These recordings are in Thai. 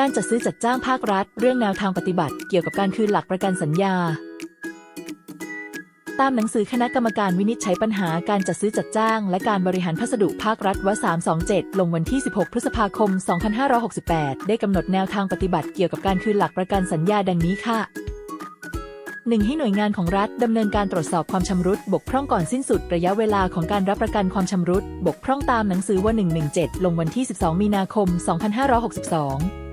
การจัดซื้อจัดจ้างภาครัฐ เรื่องแนวทางปฏิบัติ เกี่ยวกับการคืนหลักประกันสัญญา ตามหนังสือคณะกรรมการวินิจฉัยปัญหาการจัดซื้อจัดจ้าง และการบริหารพัสดุภาครัฐว327 ลงวันที่ 16 พฤษภาคม 2568 ได้กำหนดแนวทางปฏิบัติเกี่ยวกับการคืนหลักประกันสัญญาดังนี้ค่ะ 1. ให้หน่วยงานของรัฐดำเนินการตรวจสอบความชำรุด บกพร่องก่อนสิ้นสุดระยะเวลาของการรับประกันความชำรุด บกพร่องตามหนังสือว่า 117 ลงวันที่ 12 มีนาคม 2562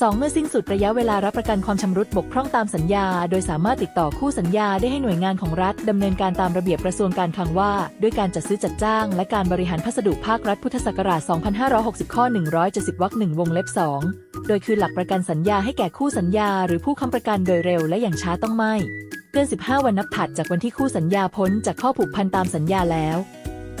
2. เมื่อสิ้นสุดระยะเวลารับประกันความชำรุดบกพร่องตามสัญญา โดยสามารถติดต่อคู่สัญญาได้ให้หน่วยงานของรัฐดำเนินการตามระเบียบกระทรวงการคลังว่า ด้วยการจัดซื้อจัดจ้าง และการบริหารพัสดุภาครัฐพุทธศักราช 2560 ข้อ 170วรรคหนึ่งวงเล็บ 2 โดยคือหลักประกันสัญญาให้แก่คู่สัญญา หรือผู้ค้ำประกันโดยเร็วและอย่างช้าต้องไม่เกิน 15 วันนับถัดจากวันที่คู่สัญญาพ้นจากข้อผูกพันตามสัญญาแล้ว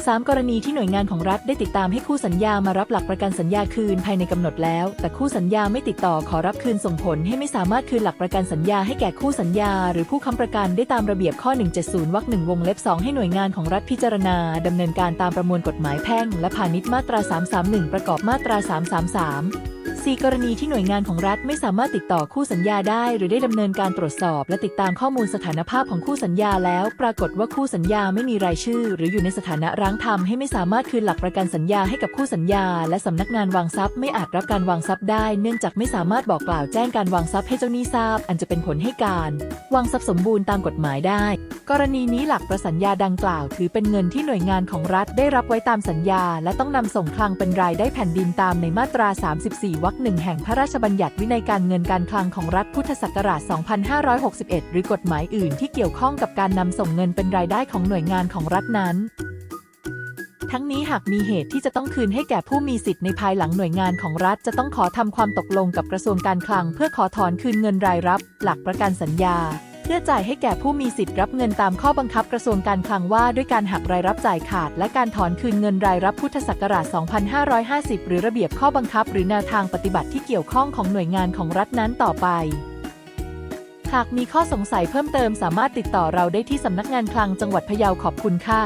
3 กรณีที่หน่วยงานของรัฐได้ติดตามให้คู่สัญญามารับหลักประกันสัญญาคืนภายในกำหนดแล้ว แต่คู่สัญญาไม่ติดต่อขอรับคืนส่งผลให้ไม่สามารถคืนหลักประกันสัญญาให้แก่คู่สัญญา หรือผู้ค้ำประกันได้ตามระเบียบข้อ 170 วรรคหนึ่งวงเล็บ 2 ให้หน่วยงานของรัฐพิจารณาดำเนินการตามประมวลกฎหมายแพ่ง และพาณิชย์มาตรา 331 ประกอบมาตรา 333 4 กรณีที่หน่วยงานของรัฐไม่สามารถติดต่อคู่สัญญาได้ หรือได้ดำเนินการตรวจสอบ และติดตามข้อมูลสถานภาพของคู่สัญญาแล้ว ปรากฏว่าคู่สัญญาไม่มีรายชื่อ หรืออยู่ในสถานะร้างทำให้ไม่สามารถคืนหลักประกันสัญญาให้กับคู่สัญญา และสำนักงานวางทรัพย์ไม่อาจรับการวางทรัพย์ได้ เนื่องจากไม่สามารถบอกกล่าวแจ้งการวางทรัพย์ให้เจ้าหนี้ทราบ อันจะเป็นผลให้การวางทรัพย์สมบูรณ์ตามกฎหมายได้ กรณีนี้หลักประสัญญาดังกล่าว ถือเป็นเงินที่หน่วยงานของรัฐได้รับไว้ตามสัญญา และต้องนำส่งคลังเป็นรายได้แผ่นดินตามในมาตรา 34วรรคหนึ่งแห่งพระราชบัญญัติวินัยการเงินการคลังของรัฐพุทธศักราช 2561 หรือกฎหมายอื่นที่เกี่ยวข้องกับการนำส่งเงินเป็นรายได้ของหน่วยงานของรัฐนั้น ทั้งนี้หากมีเหตุที่จะต้องคืนให้แก่ผู้มีสิทธิ์ในภายหลังหน่วยงานของรัฐจะต้องขอทำความตกลงกับกระทรวงการคลัง เพื่อขอถอนคืนเงินรายรับ หลักประกันสัญญา พื่อจ่ายให้แก่ผู้มีสิทธิ์รับเงินตามข้อบังคับกระทรวงการคลังว่าด้วยการหักรายรับจ่ายขาด และการถอนคืนเงินรายรับพุทธศักราช 2550 หรือระเบียบข้อบังคับ หรือแนวทางปฏิบัติที่เกี่ยวข้องของหน่วยงานของรัฐนั้นต่อไป หากมีข้อสงสัยเพิ่มเติมสามารถติดต่อเราได้ที่สำนักงานคลังจังหวัดพะเยาขอบคุณค่ะ